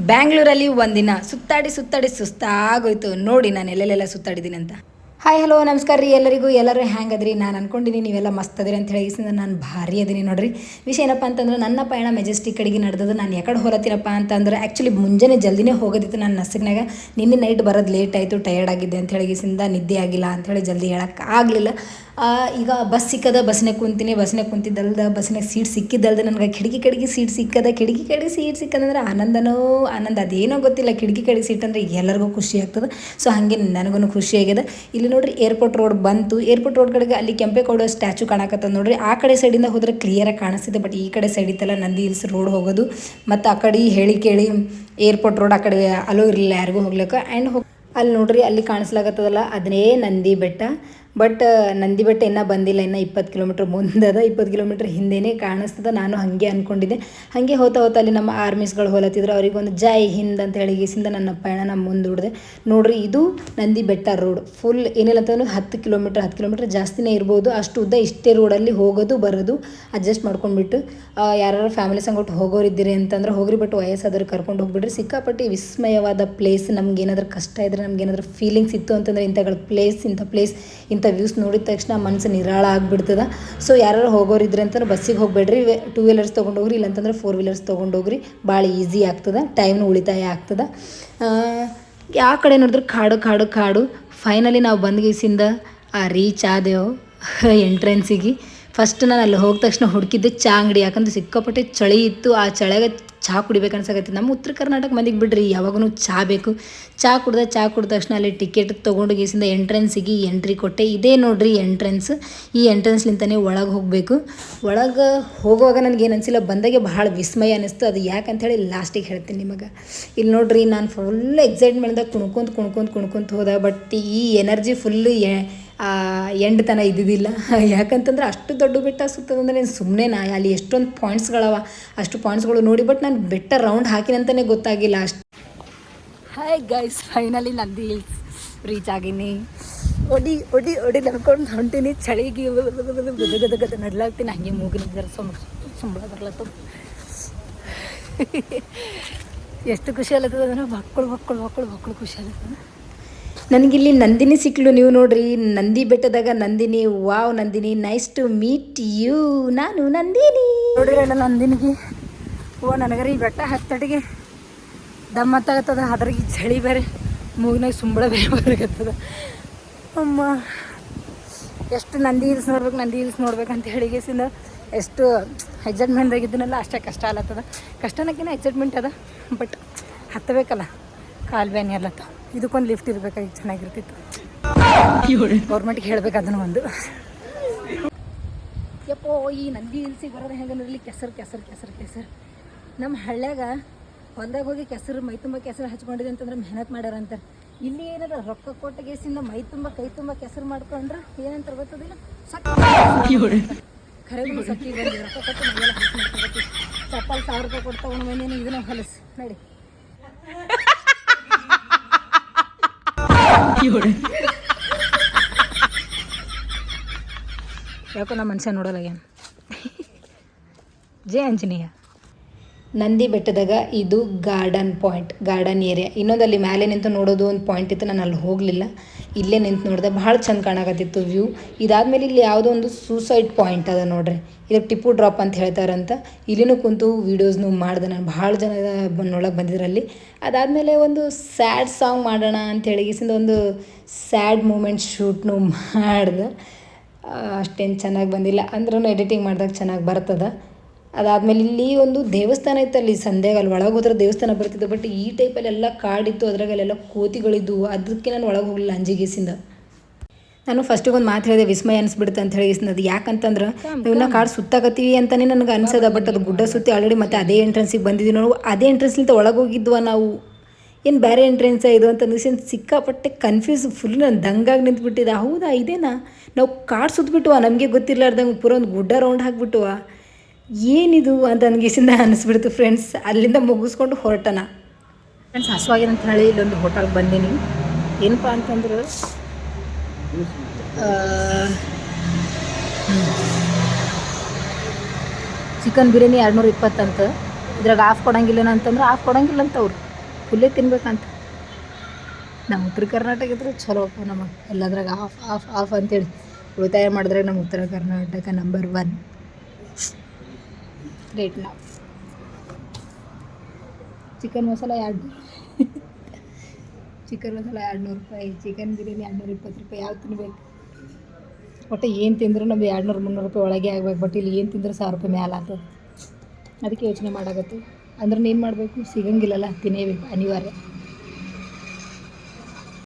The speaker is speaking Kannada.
ಬ್ಯಾಂಗ್ಳೂರಲ್ಲಿ ಒಂದಿನ ಸುತ್ತಾಡಿ ಸುತ್ತಾಡಿ ಸುಸ್ತಾಗೋಯ್ತು. ನೋಡಿ ನಾನು ಎಲ್ಲೆಲ್ಲೆಲ್ಲ ಸುತ್ತಾಡಿದ್ದೀನಿ ಅಂತ ಹಾಯ್ ಹಲೋ ನಮಸ್ಕಾರ ರೀ ಎಲ್ಲರಿಗೂ. ಎಲ್ಲರೂ ಹ್ಯಾಂಗದ್ರಿ? ನಾನು ಅನ್ಕೊಂಡಿನಿ ನೀವೆಲ್ಲ ಮಸ್ತ್ ಅದಿರಿ ಅಂತ ಹೇಳಿ ನಾನು ಭಾರಿ ಅದೀನಿ ನೋಡ್ರಿ. ವಿಷಯ ಏನಪ್ಪ ಅಂತಂದ್ರೆ, ನನ್ನ ಪಯಣ ಮೆಜೆಸ್ಟಿಕ್ ಕಡೆಗೆ ನಡೆದದು, ನಾನು ಯಾಕಡೆ ಹೊರತೀನಪ್ಪ ಅಂತಂದ್ರೆ ಆ್ಯಕ್ಚುಲಿ ಮುಂಜಾನೆ ಜಲ್ದಿನೇ ಹೋಗೋದಿತ್ತು ನನ್ನ ನಸಗ್ನಾಗ ನಿನ್ನೆ ನೈಟ್ ಬರೋದು ಲೇಟ್ ಆಯಿತು ಟಯರ್ಡ್ ಆಗಿದ್ದೆ ಅಂತ ಹೇಳಿಸಿಂದ ನಿದ್ದೆ ಆಗಿಲ್ಲ ಅಂಥೇಳಿ ಜಲ್ದಿ ಹೇಳಕ್ಕೆ ಆಗಲಿಲ್ಲ. ಈಗ ಬಸ್ ಸಿಕ್ಕದ ಬಸ್ನಾಗ ಕುಂತೀನಿ ಬಸ್ನಾಗ ಕುಂತಿದ್ದಲ್ದ ಬಸ್ನಾಗ ಸೀಟ್ ಸಿಕ್ಕಿದ್ದಲ್ದ, ನನಗೆ ಕಿಟಕಿ ಕಡೆಗೆ ಸೀಟ್ ಸಿಕ್ಕದ, ಕಿಟಕಿ ಕಡೆಗೆ ಸೀಟ್ ಸಿಕ್ಕದಂದ್ರೆ ಆನಂದನೋ, ಆನಂದ ಅದೇನೋ ಗೊತ್ತಿಲ್ಲ. ಕಿಟಕಿ ಕಡೆಗೆ ಸೀಟ್ ಅಂದರೆ ಎಲ್ಲರಿಗೂ ಖುಷಿ ಆಗ್ತದೆ. ಸೊ ಹಾಗೆ ನನಗೂ ಖುಷಿ ಇಲ್ಲಿ ನೋಡ್ರಿ, ಏರ್ಪೋರ್ಟ್ ರೋಡ್ ಬಂತು. ಏರ್ಪೋರ್ಟ್ ರೋಡ್ ಕಡೆಗೆ ಅಲ್ಲಿ ಕೆಂಪೇಗೌಡ ಸ್ಟ್ಯಾಚು ಕಾಣಕತ್ತದ ನೋಡ್ರಿ. ಆ ಕಡೆ ಸೈಡಿಂದ ಹೋದ್ರೆ ಕ್ಲಿಯರಾಗಿ ಕಾಣಿಸ್ತಿದೆ. ಬಟ್ ಈ ಕಡೆ ಸೈಡ್ ಇತ್ತಲ್ಲ, ನಂದಿ ಹಿಲ್ಸ್ ರೋಡ್ ಹೋಗೋದು. ಮತ್ತು ಆ ಕಡೆ ಹೇಳಿ ಕೇಳಿ ಏರ್ಪೋರ್ಟ್ ರೋಡ್ ಆ ಕಡೆ ಅಲೋ ಇರಲಿಲ್ಲ ಯಾರಿಗೂ ಹೋಗ್ಲಿಕ್ಕೆ. ಆ್ಯಂಡ್ ಹೋಗಿ ಅಲ್ಲಿ ನೋಡ್ರಿ, ಅಲ್ಲಿ ಕಾಣಿಸ್ಲಾಗತ್ತದಲ್ಲ ಅದನ್ನೇ ನಂದಿ ಬೆಟ್ಟ. ಬಟ್ ನಂದಿ ಬೆಟ್ಟ ಇನ್ನೂ ಬಂದಿಲ್ಲ, ಇನ್ನು ಇಪ್ಪತ್ತು ಕಿಲೋಮೀಟ್ರ್ ಮುಂದದ ಇಪ್ಪತ್ತು ಕಿಲೋಮೀಟ್ರ್ ಹಿಂದೆನೇ ಕಾಣಿಸ್ತದ. ನಾನು ಹಾಗೆ ಅಂದ್ಕೊಂಡಿದ್ದೆ ಹಾಗೆ ಹೋತಾ ಹೋತಾ ಅಲ್ಲಿ ನಮ್ಮ ಆರ್ಮೀಸ್ಗಳು ಹೋಲತ್ತಿದ್ರು. ಅವ್ರಿಗೆ ಒಂದು ಜೈ ಹಿಂದ್ ಅಂತ ಹೇಳಿ ಗೀಸಿಂದ ನನ್ನ ಪಯಣ ಮುಂದೂಡಿದೆ ನೋಡ್ರಿ, ಇದು ನಂದಿ ಬೆಟ್ಟ ರೋಡ್ ಫುಲ್ ಏನಿಲ್ಲ ಅಂತಂದ್ರೆ ಹತ್ತು ಕಿಲೋಮೀಟ್ರ್ ಹತ್ತು ಕಿಲೋಮೀಟ್ರ್ ಜಾಸ್ತಿನೇ ಇರ್ಬೋದು. ಅಷ್ಟು ಉದ್ದ ಇಷ್ಟೇ ರೋಡಲ್ಲಿ ಹೋಗೋದು, ಬರೋದು ಅಡ್ಜಸ್ಟ್ ಮಾಡ್ಕೊಂಡ್ಬಿಟ್ಟು ಯಾರು ಫ್ಯಾಮಿಲಿ ಸಂಗೊಟ್ಟು ಹೋಗೋರಿದ್ದೀರಿ ಅಂತಂದ್ರೆ ಹೋಗ್ರಿ. ಬಟ್ ವಯಸ್ಸಾದ್ರೆ ಕರ್ಕೊಂಡು ಹೋಗ್ಬಿಡ್ರಿ. ಸಿಕ್ಕಾಪಟ್ಟಿ ವಿಸ್ಮಯವಾದ ಪ್ಲೇಸ್ ನಮ್ಗೆ ಏನಾದರೂ ಕಷ್ಟ ಇದ್ರೆ ನಮ್ಗೆ ಏನಾದರೂ ಫೀಲಿಂಗ್ಸ್ ಇತ್ತು ಅಂತಂದ್ರೆ ಇಂಥಗಳ ಪ್ಲೇಸ್ ಇಂಥ ಪ್ಲೇಸ್ ವ್ಯೂಸ್ ನೋಡಿದ ತಕ್ಷಣ ಮನಸ್ಸು ನಿರಾಳ ಆಗಿಬಿಡ್ತದೆ. ಸೊ ಯಾರು ಹೋಗೋರಿದ್ರೆ ಅಂತಂದ್ರೆ ಬಸ್ಸಿಗೆ ಹೋಗಬೇಡ್ರಿ. ಟೂ ವೀಲರ್ಸ್ ತೊಗೊಂಡೋಗ್ರಿ, ಇಲ್ಲಾಂತಂದ್ರೆ ಫೋರ್ ವೀಲರ್ಸ್ ತೊಗೊಂಡೋಗ್ರಿ. ಭಾಳ ಈಸಿ ಆಗ್ತದೆ. ಟೈಮ್ನು ಉಳಿತಾಯ ಆಗ್ತದೆ. ಯಾವ ಕಡೆ ನೋಡಿದ್ರೆ ಕಾಡು ಕಾಡು ಕಾಡು. ಫೈನಲಿ ನಾವು ಬಂದ್ಗೀಸಿಂದ ಆ ರೀಚ್ ಆದೆವು ಎಂಟ್ರೆನ್ಸಿಗೆ ಫಸ್ಟ್ ನಾನು ಅಲ್ಲಿ ಹೋದ ತಕ್ಷಣ ಹುಡುಕಿದ್ದೆ ಚಾ ಅಂಗಡಿ ಯಾಕಂದ್ರೆ ಸಿಕ್ಕಾಪಟ್ಟೆ ಚಳಿ ಇತ್ತು, ಆ ಚಳಿಗೆ ಚಹಾ ಕುಡಿಬೇಕು ಅನ್ಸಕತ್ತೆ ನಮ್ಮ ಉತ್ತರ ಕರ್ನಾಟಕ ಮಂದಿಗೆ ಬಿಡ್ರಿ ಯಾವಾಗೂ ಚಹಾ ಬೇಕು. ಚಹಾ ಕುಡ್ದೆ ಚಹಾ ಕುಡಿದ ತಕ್ಷಣ ಅಲ್ಲಿ ಟಿಕೆಟ್ ತೊಗೊಂಡು ಗೀಸಿಂದ ಎಂಟ್ರೆನ್ಸಿಗೆ ಎಂಟ್ರಿ ಕೊಟ್ಟೆ. ಇದೇ ನೋಡ್ರಿ ಎಂಟ್ರೆನ್ಸ್ ಈ ಎಂಟ್ರೆನ್ಸ್ಲಿಂತನೇ ಒಳಗೆ ಹೋಗಬೇಕು. ಒಳಗೆ ಹೋಗುವಾಗ ನನಗೆ ಅನಿಸಿಲ್ಲ ಬಂದಾಗೆ ಭಾಳ ವಿಸ್ಮಯ ಅನ್ನಿಸ್ತು ಅದು ಯಾಕಂಥೇಳಿ ಲಾಸ್ಟಿಗೆ ಹೇಳ್ತೀನಿ ನಿಮಗೆ. ಇಲ್ಲಿ ನೋಡ್ರಿ ನಾನು ಫುಲ್ ಎಕ್ಸೈಟ್ಮೆಂಟ್ದಾಗ ಕುಣ್ಕೊಂತ ಕುಣ್ಕೊಂತ ಕುಣ್ಕೊಂತ ಹೋದ ಬಟ್ ಈ ಎನರ್ಜಿ ಫುಲ್ಲು ಎಂಡ್ ತನ ಇದ್ದಿದ್ದಿಲ್ಲ. ಯಾಕಂತಂದ್ರೆ ಅಷ್ಟು ದೊಡ್ಡ ಬೆಟ್ಟ ಸುತ್ತದಂದ್ರೆ ನಾನು ಸುಮ್ಮನೆ ನಾ, ಅಲ್ಲಿ ಎಷ್ಟೊಂದು ಪಾಯಿಂಟ್ಸ್ಗಳವ ಅಷ್ಟು ಪಾಯಿಂಟ್ಸ್ಗಳು ನೋಡಿ ಬಟ್ ನಾನು ಬೆಟ್ಟ ರೌಂಡ್ ಹಾಕಿನಂತಲೇ ಗೊತ್ತಾಗಿಲ್ಲ ಅಷ್ಟು. Hi guys finally Nandi hills reach ಆಗಿನಿ. ಒಡಿ ಒಡಿ ಒಡಿ ನಡ್ಕೊಂಡು ಹೊಂಟೀನಿ. ಚಳಿಗೆ ಗದಗದ ಗದ ನಡ್ಲಾಗ್ತೀನಿ. ಹಂಗೆ ಮೂಗಿನ ಸಂಬಳ ಸಂಬಳ ಬರ್ಲತ್ತದ. ಎಷ್ಟು ಖುಷಿ ಆಗ್ಲತ್ತದ ಅಂದ್ರೆ ಮಕ್ಕಳು ಮಕ್ಕಳು ಮಕ್ಕಳು ಮಕ್ಕಳು ಖುಷಿ ಆಗ್ಲತ್ತದ. ನನಗಿಲ್ಲಿ ನಂದಿನಿ ಸಿಕ್ಲು ನೀವು ನೋಡ್ರಿ. Nandi ಬೆಟ್ಟದಾಗ Nandini, wow Nandini nice to meet you ನಾನು ನಂದಿನಿ. ನೋಡ್ರಿ ಅಣ್ಣ ನಂದಿನಿಗೆ. ಓ, ನನಗರಿ ಬೆಟ್ಟ ಹತ್ತಡಿಗೆ ದಮ್ಮತ್ತಾಗತ್ತದ ಅದ್ರಿಗೆ ಚಳಿ ಬೇರೆ, ಮೂಗಿನಾಗ ಸುಂಬಳ ಬೇರೆ ಬರಕತ್ತದ. ಅಮ್ಮ, ಎಷ್ಟು ನಂದಿ ಹಿಲ್ಸ್ ನೋಡ್ಬೇಕು, ನಂದಿ ಹಿಲ್ಸ್ ನೋಡ್ಬೇಕಂತ ಹೇಳಿಗೆಸಿಂದ ಎಷ್ಟು ಎಕ್ಸೈಟ್ಮೆಂಟ್ದಾಗಿದ್ದೀನಲ್ಲ ಅಷ್ಟೇ ಕಷ್ಟ ಅಲ್ಲತ್ತದ ಕಷ್ಟನಕ್ಕಿಂತ ಎಕ್ಸೈಟ್ಮೆಂಟ್ ಅದ ಬಟ್ ಹತ್ತಬೇಕಲ್ಲ. ಕಾಲು ಬೇನೆ ಅಲ್ಲತ್ತ ಇದಕ್ಕೊಂದು ಲಿಫ್ಟ್ ಇರ್ಬೇಕಾಗಿ ಚೆನ್ನಾಗಿರ್ತಿತ್ತು. ಗೌರ್ಮೆಂಟ್ಗೆ ಹೇಳ್ಬೇಕು ಅದನ್ನು ಒಂದು. ಯಪ್ಪೋ ಈ ನಂದಿ ಹಿಲ್ಸಿಗೆ ಬರೋದು ಹೆಂಗೆ ನೋಡ್ಲಿ ಕೆಸರು ಕೆಸರು ಕೆಸರು ಕೆಸರು. ನಮ್ಮ ಹಳ್ಳ್ಯಾಗ ಹೊಲ್ದಾಗ ಹೋಗಿ ಕೆಸರು ಮೈ ತುಂಬ ಕೆಸರು ಹಚ್ಕೊಂಡಿದೆ ಅಂತಂದ್ರೆ ಮೆಹನತ್ ಮಾಡ್ಯಾರ ಅಂತಾರೆ ಇಲ್ಲಿ ಏನದ ರೊಕ್ಕ ಕೊಟ್ಟ ಗೇಸಿಂದ ಮೈ ತುಂಬ ಕೈ ತುಂಬ ಕೆಸರು ಮಾಡ್ಕೊಂಡ್ರೆ ಏನಂತಾರೆ ಗೊತ್ತದಿಲ್ಲ? ಖರೀದಿ ಸಕ್ಕಿ ಬಂದು ರೊಕ್ಕ ಕೊಟ್ಟು ಮೈಯೆಲ್ಲ ಹಚ್ಚಿ ಮಾಡ್ಕೊಬೇಕು. ಚಪ್ಪಲ್ ಸಾವಿರ ರೂಪಾಯಿ ಕೊಟ್ಟು ತಗೊಂಡು ಇದನ್ನ ಹೊಲಸು. ನೋಡಿ. ಯಾಕೋ ನಮ್ಮ ಮನುಷ್ಯ ನೋಡಲ್ಲ ಏನು? ಜಯ ಆಂಜನೇಯ. ನಂದಿ ಬೆಟ್ಟದಾಗ ಇದು ಗಾರ್ಡನ್ ಪಾಯಿಂಟ್, ಗಾರ್ಡನ್ ಏರಿಯಾ. ಇನ್ನೊಂದು ಅಲ್ಲಿ ಮೇಲೆ ನಿಂತು ನೋಡೋದು ಒಂದು ಪಾಯಿಂಟ್ ಇತ್ತು, ನಾನು ಅಲ್ಲಿ ಹೋಗಲಿಲ್ಲ. ಇಲ್ಲೇ ನಿಂತು ನೋಡಿದೆ ಭಾಳ ಚಂದ ಕಾಣಕತ್ತಿತ್ತು ವ್ಯೂ. ಇದಾದಮೇಲೆ ಇಲ್ಲಿ ಯಾವುದೋ ಒಂದು ಸೂಸೈಡ್ ಪಾಯಿಂಟ್ ಅದ ನೋಡ್ರಿ. ಇದಕ್ಕೆ ಟಿಪ್ಪು ಡ್ರಾಪ್ ಅಂತ ಹೇಳ್ತಾರಂತ. ಇಲ್ಲಿನೂ ಕುಂತು ವೀಡಿಯೋಸ್ನು ಮಾಡಿದೆ ನಾನು. ಭಾಳ ಜನ ಬಂದಿದ್ರು ಬಂದಿದ್ರಲ್ಲಿ. ಅದಾದಮೇಲೆ ಒಂದು ಸ್ಯಾಡ್ ಸಾಂಗ್ ಮಾಡೋಣ ಅಂತ ಹೇಳಿಗಿಸಿಂದ ಒಂದು ಸ್ಯಾಡ್ ಮೂಮೆಂಟ್ ಶೂಟ್ನು ಮಾಡ್ದೆ. ಅಷ್ಟೇನು ಚೆನ್ನಾಗಿ ಬಂದಿಲ್ಲ. ಅಂದ್ರೂ ಎಡಿಟಿಂಗ್ ಮಾಡಿದಾಗ ಚೆನ್ನಾಗಿ ಬರ್ತದೆ. ಅದಾದಮೇಲೆ ಇಲ್ಲಿ ಒಂದು ದೇವಸ್ಥಾನ ಇತ್ತು ಅಲ್ಲಿ ಸಂಧ್ಯಾಗ ಅಲ್ಲಿ ಒಳಗೆ ಹೋದ್ರೆ ದೇವಸ್ಥಾನ ಬರ್ತಿತ್ತು. ಬಟ್ ಈ ಟೈಪಲ್ಲಿ ಎಲ್ಲ ಕಾಡಿತ್ತು ಅದ್ರಾಗಲ್ಲೆಲ್ಲ ಕೋತಿಗಳಿದ್ವು. ಅದಕ್ಕೆ ನಾನು ಒಳಗೆ ಹೋಗಲಿಲ್ಲ ಅಂಜಿಗೇಸಿಂದ ನಾನು ಫಸ್ಟಿಗೆ ಒಂದು ಮಾತು ಹೇಳಿದೆ ವಿಸ್ಮಯ ಅನಿಸ್ಬಿಡುತ್ತೆ ಅಂತ ಹೇಳಿ ಅದು ಯಾಕಂತಂದ್ರೆ ಇವನ್ನ ಕಾಡು ಸುತ್ತಾಕತ್ತೀವಿ ಅಂತಲೇ ನನಗೆ ಅನ್ಸದ. ಬಟ್ ಅದು ಗುಡ್ಡ ಸುತ್ತಿ ಆಲ್ರೆಡಿ ಮತ್ತೆ ಅದೇ ಎಂಟ್ರೆನ್ಸಿಗೆ ಬಂದಿದ್ದೀವಿ ನಾವು ಅದೇ ಎಂಟ್ರೆನ್ಸ್ಲಿಂದ ಒಳಗೆ ಹೋಗಿದ್ವ ನಾವು? ಏನು ಬೇರೆ ಎಂಟ್ರೆನ್ಸ ಇದು ಅಂತ ಅಂದಿಸಿನ್ ಸಿಕ್ಕಾಪಟ್ಟೆ ಕನ್ಫ್ಯೂಸ್ ಫುಲ್ ನಾನು ದಂಗಾಗಿ ನಿಂತ್ಬಿಟ್ಟಿದೆ. ಹೌದಾ ಇದೇನಾ? ನಾವು ಕಾಡು ಸುತ್ತಬಿಟ್ಟುವ ನಮಗೆ ಗೊತ್ತಿರ್ಲಾರ್ದಂಗೆ ಪೂರ ಒಂದು ಗುಡ್ಡ ರೌಂಡ್ ಹಾಕ್ಬಿಟ್ಟುವ ಏನಿದು ಅಂತ ನನಗಿಸಿಂದ ಅನಿಸ್ಬಿಡ್ತು ಫ್ರೆಂಡ್ಸ್ ಅಲ್ಲಿಂದ ಮುಗಿಸ್ಕೊಂಡು ಹೊರಟನ. ಫ್ರೆಂಡ್ಸ್ ಹಸುವಾಗಿದೆ ಅಂತ ಹೇಳಿ ಇಲ್ಲೊಂದು ಹೋಟೆಲ್ಗೆ ಬಂದೀನಿ. ಏನಪ್ಪ ಅಂತಂದ್ರೆ ಚಿಕನ್ ಬಿರಿಯಾನಿ ಎರಡುನೂರ ಇಪ್ಪತ್ತಂತ ಇದ್ರಾಗ ಆಫ್ ಕೊಡಂಗಿಲ್ಲ ಅಂತಂದ್ರೆ ಆಫ್ ಕೊಡಂಗಿಲ್ಲ ಅಂತ ಅವ್ರು. ಫುಲ್ಲೇ ತಿನ್ಬೇಕಂತ. ನಮ್ಮ ಉತ್ತರ ಕರ್ನಾಟಕ ಇದ್ರೆ ಚಲೋಪ್ಪ ನಮಗೆ. ಎಲ್ಲದ್ರಾಗ ಆಫ್ ಆಫ್ ಆಫ್ ಅಂತೇಳಿ ಉಳಿತಾಯ ಮಾಡಿದ್ರೆ ನಮ್ಮ ಉತ್ತರ ಕರ್ನಾಟಕ ನಂಬರ್ ಒನ್ ರೇಟ್ ನಾವು ಚಿಕನ್ ಮಸಾಲ ಎರಡು. ಚಿಕನ್ ಮಸಾಲ ಎರಡು ನೂರು ರೂಪಾಯಿ ಚಿಕನ್ ಬಿರಿಯಾನಿ ಎರಡು ನೂರ ಇಪ್ಪತ್ತು ರೂಪಾಯಿ ಯಾವ ತಿನ್ಬೇಕು? ಒಟ್ಟು ಏನು ತಿಂದರೂ ಎರಡು ನೂರು ಮುನ್ನೂರು ರೂಪಾಯಿ ಒಳಗೆ ಆಗ್ಬೇಕು ಬಟ್ ಇಲ್ಲಿ ಏನು ತಿಂದರೂ ಸಾವಿರ ರೂಪಾಯಿ ಮೇಲೆ ಆಗ್ತದೆ. ಅದಕ್ಕೆ ಯೋಚನೆ ಮಾಡಾಗತ್ತೆ ಅಂದ್ರೆ ಏನು ಮಾಡಬೇಕು? ಸಿಗಂಗಿಲ್ಲಲ್ಲ ತಿನ್ನೇಬೇಕು ಅನಿವಾರ್ಯ.